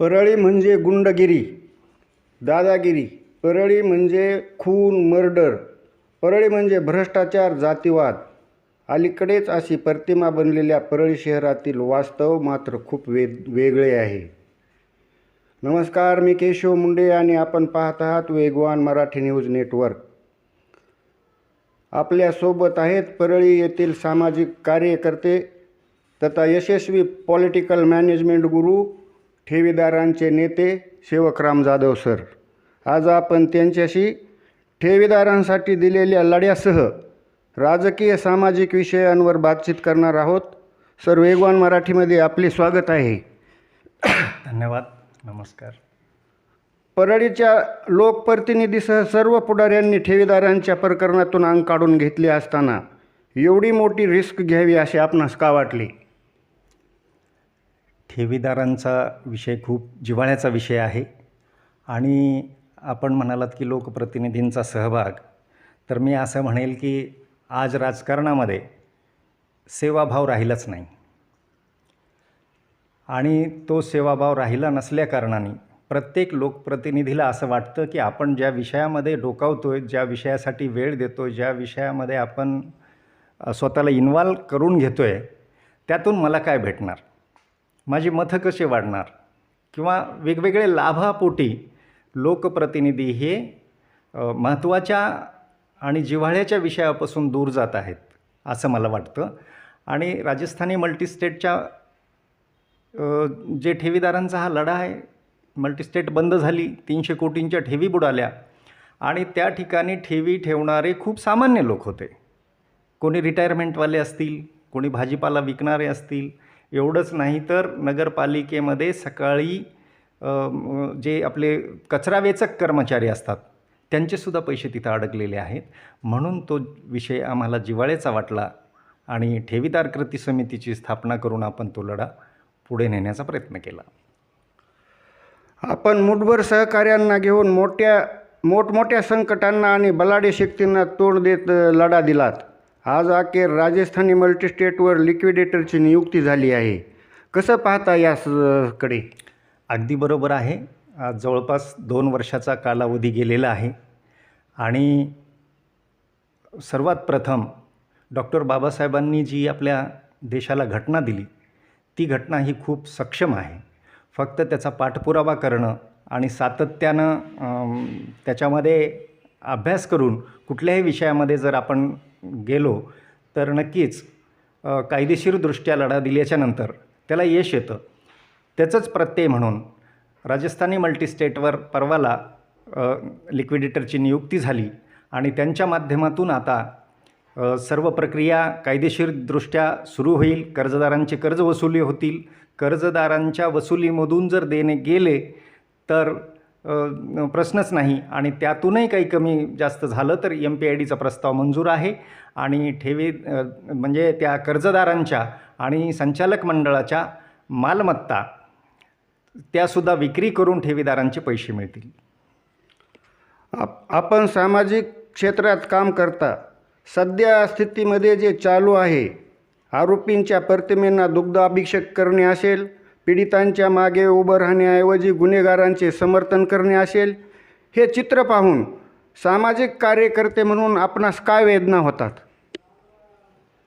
परळी म्हणजे गुंडगिरी दादागिरी. परळी म्हणजे खून मर्डर. परळी म्हणजे भ्रष्टाचार जातीवाद. अलीकडेच अशी प्रतिमा बनलेल्या परळी शहरातील वास्तव मात्र खूप वे वेगळे आहे. नमस्कार मी केशव मुंडे आणि आपण पाहत आहात वेगवान मराठी न्यूज नेटवर्क. आपल्यासोबत आहेत परळी येथील सामाजिक कार्यकर्ते तथा यशस्वी पॉलिटिकल मॅनेजमेंट गुरु ठेवीदारांचे नेते सेवकराम जाधव सर. आज आपण त्यांच्याशी ठेवीदारांसाठी दिलेल्या लढ्यासह राजकीय सामाजिक विषयांवर बातचीत करणार आहोत. सर वेगवान मराठीमध्ये आपले स्वागत आहे. धन्यवाद. नमस्कार. परळीच्या लोकप्रतिनिधीसह सर्व पुढाऱ्यांनी ठेवीदारांच्या प्रकरणातून अंग काढून घेतले असताना एवढी मोठी रिस्क घ्यावी असे आपणास का वाटले? ठेवीदारांचा विषय खूप जिव्हाळ्याचा विषय आहे. आणि आपण म्हणालात की लोकप्रतिनिधींचा सहभाग. तर मी असं म्हणेल की आज राजकारणामध्ये सेवाभाव राहिलाच नाही. आणि तो सेवाभाव राहिला नसल्याकारणाने प्रत्येक लोकप्रतिनिधीला असं वाटतं की आपण ज्या विषयामध्ये डोकावतो आहे ज्या विषयासाठी वेळ देतो ज्या विषयामध्ये आपण स्वतःला इन्व्हॉल्व करून घेतो आहे त्यातून मला काय भेटणार? माझी मतं कसे वाढणार? किंवा वेगवेगळे लाभापोटी लोकप्रतिनिधी हे महत्त्वाच्या आणि जिव्हाळ्याच्या विषयापासून दूर जात आहेत असं मला वाटतं. आणि राजस्थानी मल्टीस्टेटच्या जे ठेवीदारांचा हा लढा आहे मल्टीस्टेट बंद झाली तीनशे कोटींच्या ठेवी बुडाल्या आणि त्या ठिकाणी ठेवी ठेवणारे खूप सामान्य लोक होते. कोणी रिटायरमेंटवाले असतील कोणी भाजीपाला विकणारे असतील एवढंच नाही तर नगरपालिकेमध्ये सकाळी जे आपले कचरावेचक कर्मचारी असतात त्यांचेसुद्धा पैसे तिथं अडकलेले आहेत. म्हणून तो विषय आम्हाला जिवाळ्याचा वाटला आणि ठेवीदार कृती समितीची स्थापना करून आपण तो लढा पुढे नेण्याचा प्रयत्न केला. आपण मुठभर सहकार्यांना घेऊन मोठ्या मोठमोठ्या संकटांना आणि बलाढ्य शक्तींना तोंड देत लढा दिलात. आज अखेर राजस्थानी मल्टीस्टेटवर लिक्विडेटरची नियुक्ती झाली आहे. कसं पाहता याकडे अगदी बरोबर आहे. आज जवळपास दोन वर्षाचा कालावधी गेलेला आहे. आणि सर्वात प्रथम डॉक्टर बाबासाहेबांनी जी आपल्या देशाला घटना दिली ती घटना ही खूप सक्षम आहे. फक्त त्याचा पाठपुरावा करणं आणि सातत्यानं त्याच्यामध्ये अभ्यास करून कुठल्याही विषयामध्ये जर आपण गेलो तर नक्कीच कायदेशीरदृष्ट्या लढा दिल्याच्यानंतर त्याला यश येतं. त्याचंच प्रत्यय म्हणून राजस्थानी मल्टीस्टेटवर परवाला लिक्विडेटरची नियुक्ती झाली आणि त्यांच्या माध्यमातून आता सर्व प्रक्रिया कायदेशीरदृष्ट्या सुरू होईल. कर्जदारांचे कर्ज वसुली होतील. कर्जदारांच्या वसुलीमधून जर देणे गेले तर प्रश्नच नाही. आणि त्यातूनही काही कमी जास्त झालं तर एम पी आय डीचा प्रस्ताव मंजूर आहे. आणि ठेवी म्हणजे त्या कर्जदारांच्या आणि संचालक मंडळाच्या मालमत्ता त्यासुद्धा विक्री करून ठेवीदारांचे पैसे मिळतील. आप आपण सामाजिक क्षेत्रात काम करता. सध्या स्थितीमध्ये जे चालू आहे आरोपींच्या प्रतिमेंना दुग्ध अभिषेक करणे असेल पीडितांच्या मागे उभं राहण्याऐवजी गुन्हेगारांचे समर्थन करणे असेल हे चित्र पाहून सामाजिक कार्यकर्ते म्हणून आपणास काय वेदना होतात?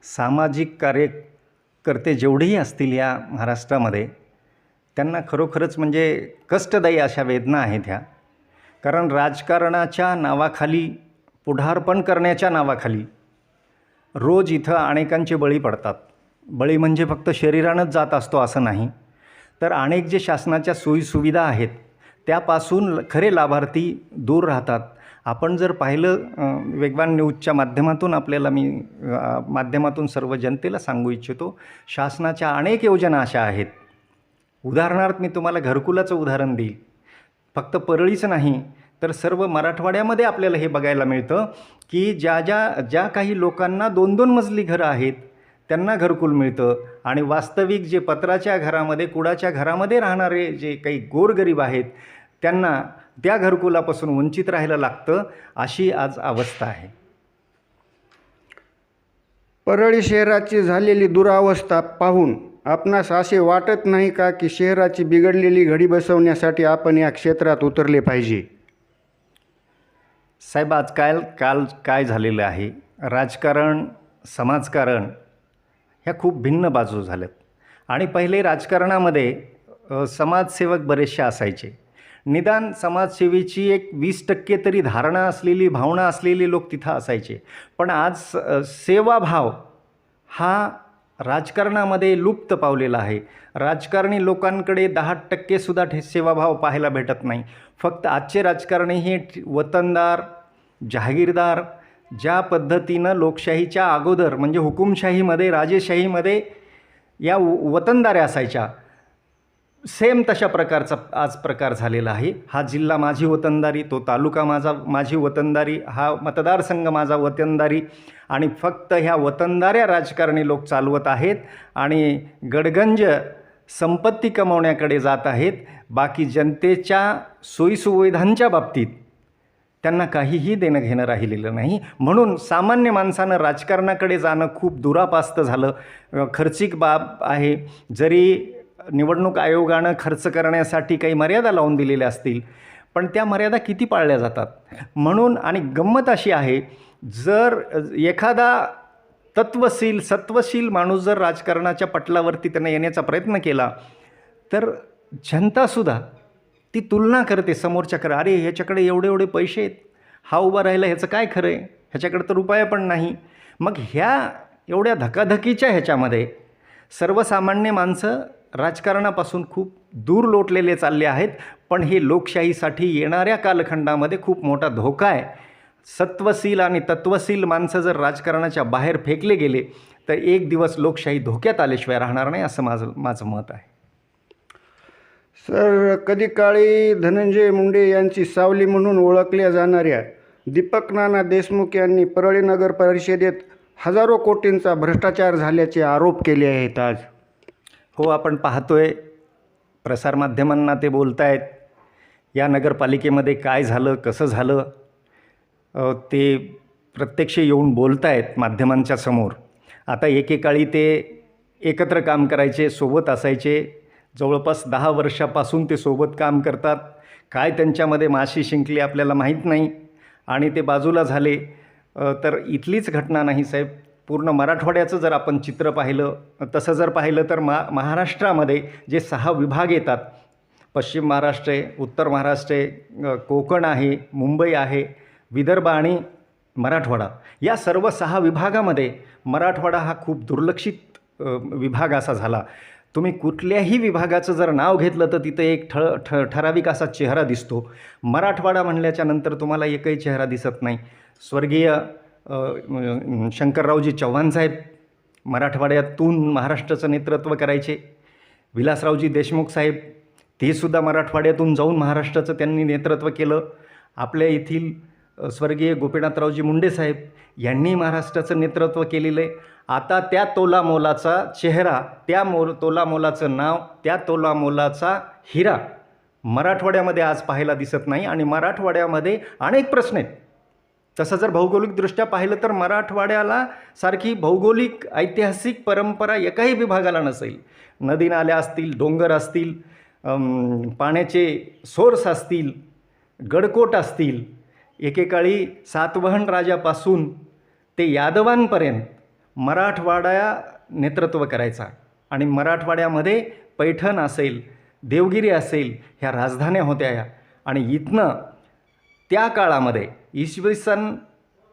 सामाजिक कार्यकर्ते जेवढेही असतील या महाराष्ट्रामध्ये त्यांना खरोखरच म्हणजे कष्टदायी अशा वेदना आहेत ह्या. कारण राजकारणाच्या नावाखाली पुढारपण करण्याच्या नावाखाली रोज इथं अनेकांचे बळी पडतात. बळी म्हणजे फक्त शरीरानंच जात असतो असं नाही. तर अनेक जे शासनाच्या सोयीसुविधा आहेत त्यापासून खरे लाभार्थी दूर राहतात. आपण जर पाहिलं वेगवान न्यूजच्या माध्यमातून आपल्याला मी माध्यमातून सर्व जनतेला सांगू इच्छितो शासनाच्या अनेक योजना अशा आहेत. उदाहरणार्थ मी तुम्हाला घरकुलाचं उदाहरण देईल. फक्त परळीच नाही तर सर्व मराठवाड्यामध्ये आपल्याला हे बघायला मिळतं की ज्या ज्या ज्या काही लोकांना दोन दोन मजली घरं आहेत त्यांना घरकुल मिळतं. आणि वास्तविक जे पत्राच्या घरामध्ये कुडाच्या घरामध्ये राहणारे जे काही गोरगरीब आहेत त्यांना त्या घरकुलापासून वंचित राहायला लागतं अशी आज अवस्था आहे. परळी शहराची झालेली दुरावस्था पाहून आपणास असे वाटत नाही का की शहराची बिघडलेली घडी बसवण्यासाठी आपण या क्षेत्रात उतरले पाहिजे? साहेब आजकाल काल काय झालेलं आहे? राजकारण समाजकारण ह्या खूप भिन्न बाजू झाल्यात. आणि पहिले राजकारणामध्ये समाजसेवक बरेचसे असायचे. निदान समाजसेवेची एक वीस टक्के तरी धारणा असलेली भावना असलेले लोक तिथं असायचे. पण आज सेवाभाव हा राजकारणामध्ये लुप्त पावलेला आहे. राजकारणी लोकांकडे दहा टक्केसुद्धा ठे सेवाभाव पाहायला भेटत नाही. फक्त आजचे राजकारणी हे वतनदार जहागीरदार ज्या पद्धतीनं लोकशाहीच्या अगोदर म्हणजे हुकुमशाहीमध्ये राजेशाहीमध्ये या वतनदाऱ्या असायच्या सेम तशा प्रकारचा आज प्रकार झालेला आहे. हा जिल्हा माझी वतनदारी तो तालुका माझा माझी वतनदारी हा मतदारसंघ माझा वतनदारी आणि फक्त ह्या वतनदाऱ्या राजकारणी लोक चालवत आहेत आणि गडगंज संपत्ती कमवण्याकडे जात आहेत. बाकी जनतेच्या सोयीसुविधांच्या बाबतीत त्यांना काहीही देणं घेणं राहिलेलं नाही. म्हणून सामान्य माणसानं राजकारणाकडे जाणं खूप दुरापास्त झालं. खर्चिक बाब आहे. जरी निवडणूक आयोगानं खर्च करण्यासाठी काही मर्यादा लावून दिलेल्या असतील पण त्या मर्यादा किती पाळल्या जातात? म्हणून आणि गंमत अशी आहे जर एखादा तत्वशील सत्वशील माणूस जर राजकारणाच्या पटलावरती त्यांना येण्याचा प्रयत्न केला तर जनतासुद्धा ती तुलना करते समोरच्याकडं अरे ह्याच्याकडे एवढे एवढे पैसे आहेत. हा उभा राहिला ह्याचं काय खरं आहे? ह्याच्याकडे तर उपाय पण नाही. मग ह्या एवढ्या धकाधकीच्या ह्याच्यामध्ये सर्वसामान्य माणसं राजकारणापासून खूप दूर लोटलेले चालले आहेत पण हे लोकशाहीसाठी येणाऱ्या कालखंडामध्ये खूप मोठा धोका आहे. सत्वशील आणि तत्वशील माणसं जर राजकारणाच्या बाहेर फेकले गेले तर एक दिवस लोकशाही धोक्यात आल्याशिवाय राहणार नाही असं माझं माझं मत आहे. सर कधी काळी धनंजय मुंडे यांची सावली म्हणून ओळखल्या जाणाऱ्या दीपक नाना देशमुख यांनी परळी नगर परिषदेत हजारो कोटींचा भ्रष्टाचार झाल्याचे आरोप केले आहेत आज. हो आपण पाहतोय. प्रसारमाध्यमांना ते बोलत आहेत या नगरपालिकेमध्ये काय झालं कसं झालं ते प्रत्यक्ष येऊन बोलत आहेत माध्यमांच्या समोर. आता एकेकाळी ते एकत्र काम करायचे सोबत असायचे. जवळपास दहा वर्षापासून ते सोबत काम करतात. काय त्यांच्यामध्ये माशी शिंकली आपल्याला माहीत नाही. आणि ते बाजूला झाले. तर इथलीच घटना नाही साहेब. पूर्ण मराठवाड्याचं जर आपण चित्र पाहिलं तसं जर पाहिलं तर मा महाराष्ट्रामध्ये जे सहा विभाग येतात. पश्चिम महाराष्ट्र आहे उत्तर महाराष्ट्र आहे कोकण आहे मुंबई आहे विदर्भ आणि मराठवाडा. या सर्व सहा विभागामध्ये मराठवाडा हा खूप दुर्लक्षित विभाग असा झाला. तुम्ही कुठल्याही विभागाचं जर नाव घेतलं तर तिथं एक ठ ठ ठराविक असा चेहरा दिसतो. मराठवाडा म्हणल्याच्या नंतर तुम्हाला एकही चेहरा दिसत नाही. स्वर्गीय शंकररावजी चव्हाण साहेब मराठवाड्यातून महाराष्ट्राचं नेतृत्व करायचे. विलासरावजी देशमुख साहेब तेसुद्धा मराठवाड्यातून जाऊन महाराष्ट्राचं त्यांनी नेतृत्व केलं. आपल्या येथील स्वर्गीय गोपीनाथरावजी मुंडे साहेब यांनी महाराष्ट्राचं नेतृत्व केलेलं आहे. आता त्या तोलामोलाचा चेहरा त्या मोल तोलामोलाचं नाव त्या तोलामोलाचा हिरा मराठवाड्यामध्ये आज पाहायला दिसत नाही आणि मराठवाड्यामध्ये अनेक प्रश्न आहेत. तसं जर भौगोलिकदृष्ट्या पाहिलं तर मराठवाड्याला सारखी भौगोलिक ऐतिहासिक परंपरा एकाही विभागाला नसेल. नदी नाल्या असतील डोंगर असतील पाण्याचे सोर्स असतील गडकोट असतील एकेकाळी सातवहन राजापासून ते यादवांपर्यंत मराठवाडा नेतृत्व करायचा आणि मराठवाड्यामध्ये पैठण असेल देवगिरी असेल ह्या राजधान्या होत्या या. आणि इथनं त्या काळामध्ये इसवी सन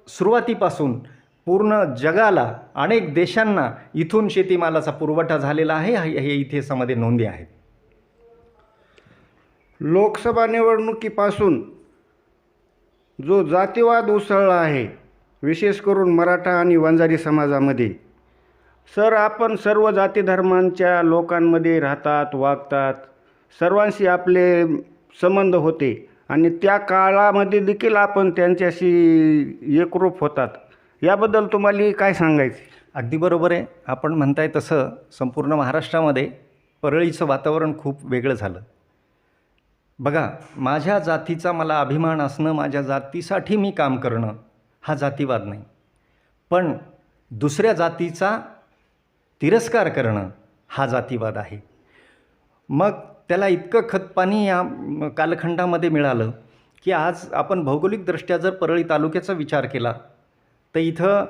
सुरुवातीपासून पूर्ण जगाला अनेक देशांना इथून शेतीमालाचा पुरवठा झालेला आहे हे हे इतिहासामध्ये नोंदी आहेत. लोकसभा निवडणुकीपासून जो जातीवाद उसळला आहे विशेष करून मराठा आणि वंजारी समाजामध्ये. सर आपण सर्व जाती धर्मांच्या लोकांमध्ये राहतात वागतात. सर्वांशी आपले संबंध होते आणि त्या काळामध्ये देखील आपण त्यांच्याशी एकरूप होतात. याबद्दल तुम्हाला काय सांगायचं? अगदी बरोबर आहे. आपण म्हणताय तसं संपूर्ण महाराष्ट्रामध्ये परळीचं वातावरण खूप वेगळं झालं. बघा माझ्या जातीचा मला अभिमान असणं माझ्या जातीसाठी मी काम करणं हा जातीवाद नाही. पण दुसऱ्या जातीचा तिरस्कार करणं हा जातीवाद आहे. मग त्याला इतकं खतपाणी या कालखंडामध्ये मिळालं की आज आपण भौगोलिकदृष्ट्या जर परळी तालुक्याचा विचार केला तर इथं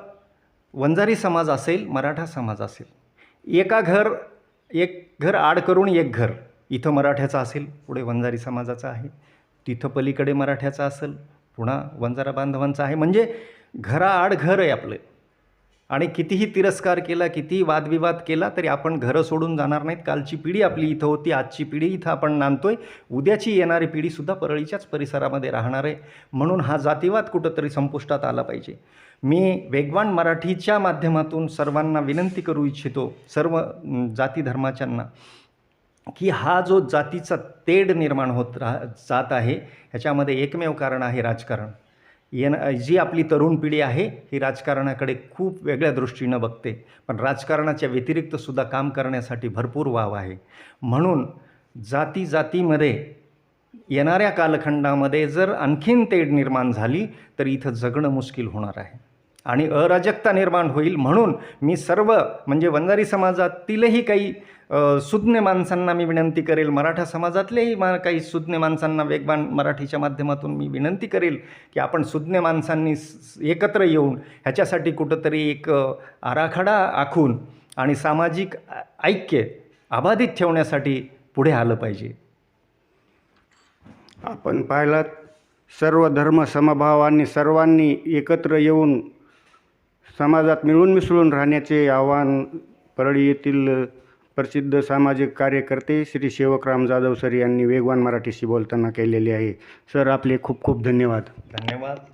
वंजारी समाज असेल मराठा समाज असेल. एका घर एक घर आड करून एक घर इथं मराठ्याचं असेल पुढे वंजारी समाजाचं आहे. तिथं पलीकडे मराठ्याचं असेल पुन्हा वंजारा बांधवांचं आहे. म्हणजे घराआड घर आहे आपलं. आणि कितीही तिरस्कार केला कितीही वादविवाद केला तरी आपण घरं सोडून जाणार नाहीत. कालची पिढी आपली इथं होती आजची पिढी इथं आपण नांदतोय. उद्याची येणारी पिढीसुद्धा परळीच्याच परिसरामध्ये राहणार आहे. म्हणून हा जातीवाद कुठंतरी संपुष्टात आला पाहिजे. मी वेगवान मराठीच्या माध्यमातून सर्वांना विनंती करू इच्छितो सर्व जाती धर्माच्यांना की हा जो जातीचा तेढ निर्माण होत राह जात आहे ह्याच्यामध्ये एकमेव कारण आहे राजकारण. येण जी आपली तरुण पिढी आहे ही राजकारणाकडे खूप वेगळ्या दृष्टीनं बघते. पण राजकारणाच्या व्यतिरिक्तसुद्धा काम करण्यासाठी भरपूर वाव आहे. म्हणून जाती जातीमध्ये येणाऱ्या कालखंडामध्ये जर आणखीन तेढ निर्माण झाली तर इथं जगणं मुश्किल होणार आहे. आणि अराजकता निर्माण होईल म्हणून मी सर्व म्हणजे वंजारी समाजातीलही काही सुज्ञ माणसांना मी विनंती करेल. मराठा समाजातलेही मा काही सुज्ञ माणसांना वेगवान मराठीच्या माध्यमातून मी विनंती करेल की आपण सुज्ञ माणसांनी स- एकत्र येऊन ह्याच्यासाठी कुठंतरी एक आराखडा आखून आणि सामाजिक ऐक्य अबाधित ठेवण्यासाठी पुढे आलं पाहिजे. आपण पाहिलात सर्व धर्म समभावांनी सर्वांनी एकत्र येऊन समाजात मिळून मिसळून राहण्याचे आव्हान परळी येथील प्रसिद्ध सामाजिक कार्यकर्ते श्री सेवकराम जाधव सर यांनी वेगवान मराठीशी बोलताना केलेले आहे. सर आपले खूप खूप धन्यवाद. धन्यवाद.